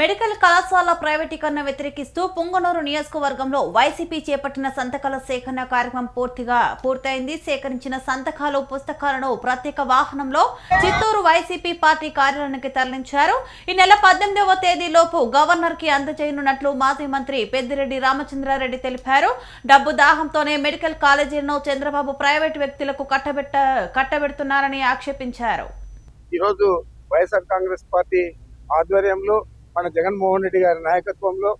Medical కళాశాల ప్రైవేటీకరణ వ్యతిరేకిస్తూ పుంగనూరు నియోజకవర్గంలో వైసీపీ చేపట్టిన సంతకాల సేకరణ కార్యక్రమం పూర్తిగా పూర్తయింది. సేకరించిన సంతకాలు పుస్తకాలను ప్రత్యేక వాహనంలో చిత్తూరు వైసీపీ పార్టీ కార్యాలయానికి తరలించారు. ఈ నెల పద్దెనిమిదవ తేదీలోపు గవర్నర్కి అందజేయనున్నట్లు మాజీ మంత్రి పెద్దిరెడ్డి రామచంద్రారెడ్డి తెలిపారు. డబ్బు దాహంతోనే మెడికల్ కాలేజీలను చంద్రబాబు ప్రైవేటు వ్యక్తులకు కట్టబెట్ట కట్టబెడుతున్నారని ఆక్షేపించారు. ఈరోజు వైఎస్ఆర్ కాంగ్రెస్ పార్టీ ఆధ్వర్యంలో మన జగన్మోహన్ రెడ్డి గారి నాయకత్వంలో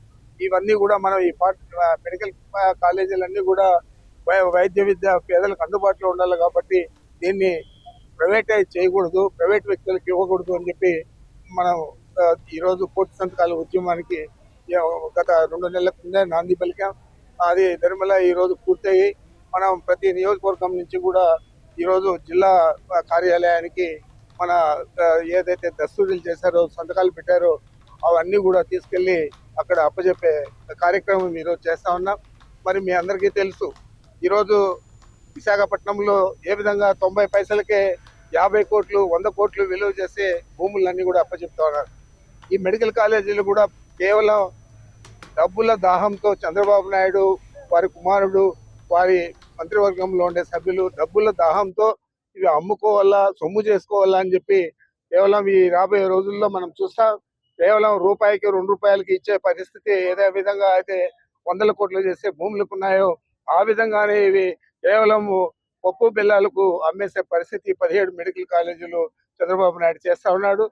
ఇవన్నీ కూడా మనం ఈ మెడికల్ కాలేజీలన్నీ కూడా వై- వైద్య విద్య పేదలకు అందుబాటులో ఉండాలి కాబట్టి దీన్ని ప్రైవేటైజ్ చేయకూడదు ప్రైవేట్ వ్యక్తులకు ఇవ్వకూడదు అని చెప్పి మనం ఈరోజు కోటి సంతకాల ఉద్యమానికి గత రెండు నెలల కింద నాంది పలికాం. అది ధర్మల ఈరోజు పూర్తయి మనం ప్రతి నియోజకవర్గం నుంచి కూడా ఈరోజు జిల్లా కార్యాలయానికి మన ఏదైతే దస్తూరీలు చేశారో సంతకాలు పెట్టారో అవన్నీ కూడా తీసుకెళ్ళి అక్కడ అప్పచెప్పే కార్యక్రమం ఈరోజు చేస్తా ఉన్నాం. మరి మీ అందరికీ తెలుసు ఈరోజు విశాఖపట్నంలో ఏ విధంగా తొంభై పైసలకే యాభై కోట్లు వంద కోట్లు విలువ చేసే భూములన్నీ కూడా అప్పచెప్తా ఉన్నారు. ఈ మెడికల్ కాలేజీలు కూడా కేవలం డబ్బుల దాహంతో చంద్రబాబు నాయుడు వారి కుమారుడు వారి మంత్రివర్గంలో ఉండే సభ్యులు డబ్బుల దాహంతో ఇవి అమ్ముకోవాలా సొమ్ము చేసుకోవాలా అని చెప్పి కేవలం ఈ రాబోయే రోజుల్లో మనం చూస్తాం. కేవలం రూపాయికి రెండు రూపాయలకి ఇచ్చే పరిస్థితి ఏదే విధంగా అయితే వందల కోట్లు చేసే భూములకు ఉన్నాయో ఆ విధంగానే ఇవి కేవలం పప్పు బెల్లాలకు అమ్మేసే పరిస్థితి పదిహేడు మెడికల్ కాలేజీలు చంద్రబాబు నాయుడు చేస్తా ఉన్నాడు.